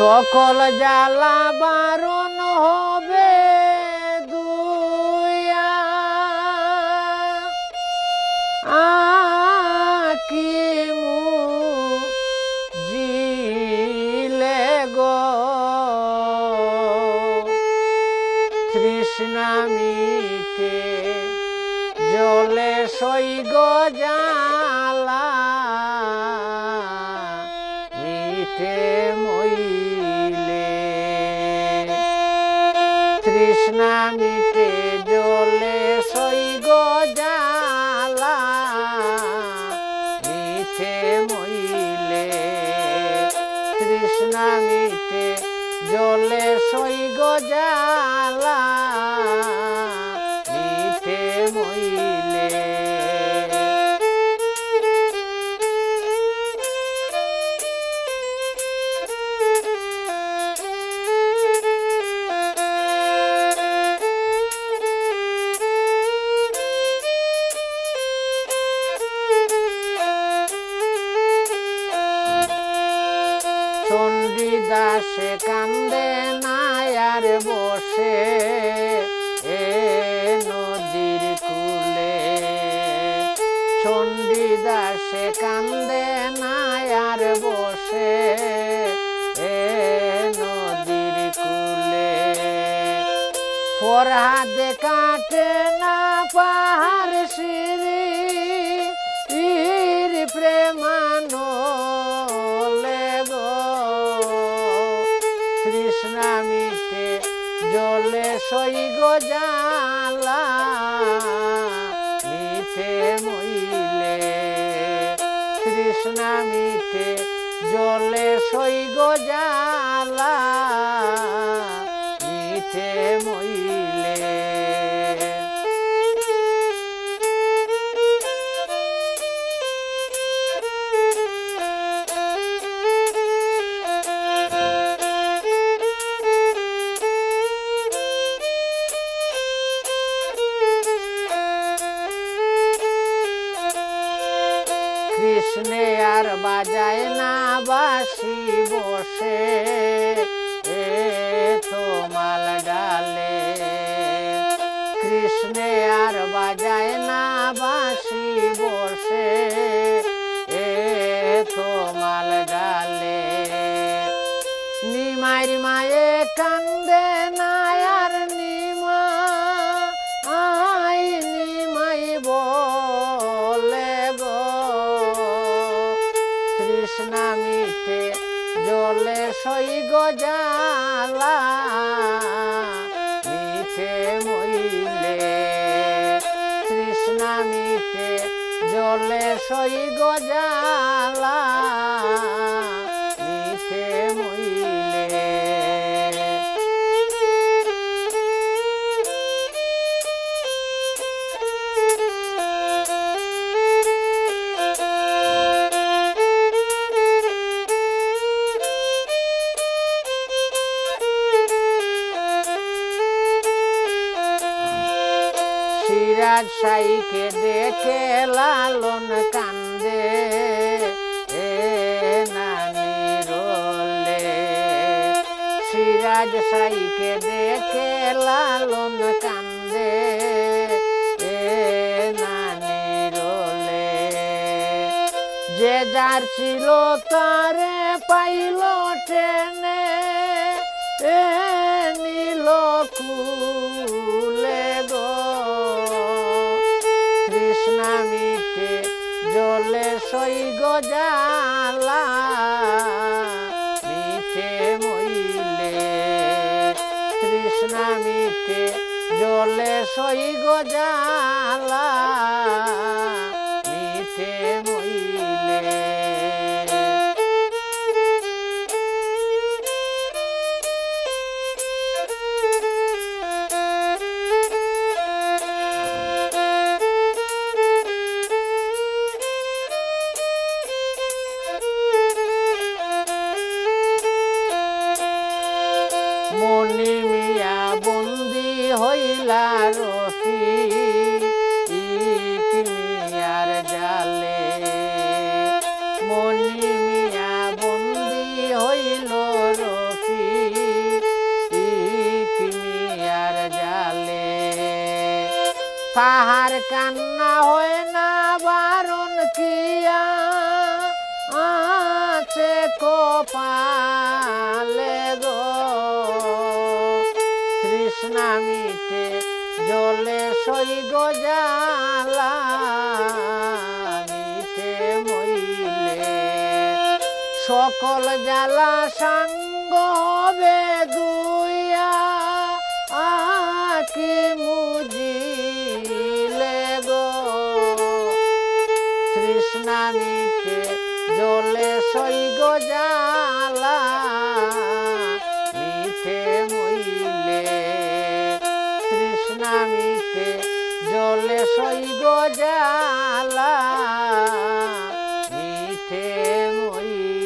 সকল জ্বালা বারণ হবে দুয়া আকিমু জিলে গো। তৃষ্ণা মিটে জলে সৈগ জালা মিটে তৃষ্ণা মিটে জলে সৈগ জালা মিঠে মইলে তৃষ্ণা মিটে জলে সৈগ জালা মিঠে মইলে চণ্ডীদাসে কান্দে নায়ার বসে, এ নদীর কুলে। চণ্ডীদাসে কান্দে নায়ার বসে, এ নদীর কুলে। ফরহাদে কাটে না পাহাড় সিঁড়ি জলে গো জালা? মিঠে মইলে তৃষ্ণা মিঠে জলে সই জালা। মিঠে মইলে কৃষ্ণে আর বাজায় না বাসি বসে। এ তোমাল ডালে। কৃষ্ণে আর বাজায় না বাসি বসে। এ তোমাল ডালে। নিমাইর মায়ে কান্দে মিটে জলে সই গজালা মিঠে মইলে কৃষ্ণা মিঠে জলে সই জালা সিরাজ সাইকে দেখে লালন কান্দে। নানি সাইকে দেখে লালন কান্দে। নানি রোলে, যে যার ছিল তারে পাইল টেনে, এ নীল কুলে। সৈগ জালা মিঠে মইলে তৃষ্ণা মিটে জলে সৈগ জালা মিঠে কান্না হয় না, বারণ কিয়া আছে কপালে গো। তৃষ্ণা মিটে জলে সই গজালা মিটে সকল জ্বালা সাঙ্গ হবে দুইয়া আকি মুজিলে তৃষ্ণা জলে সৈগ জালা মিঠে মইলে। তৃষ্ণা জলে সৈগ জালা মিঠে মইলে।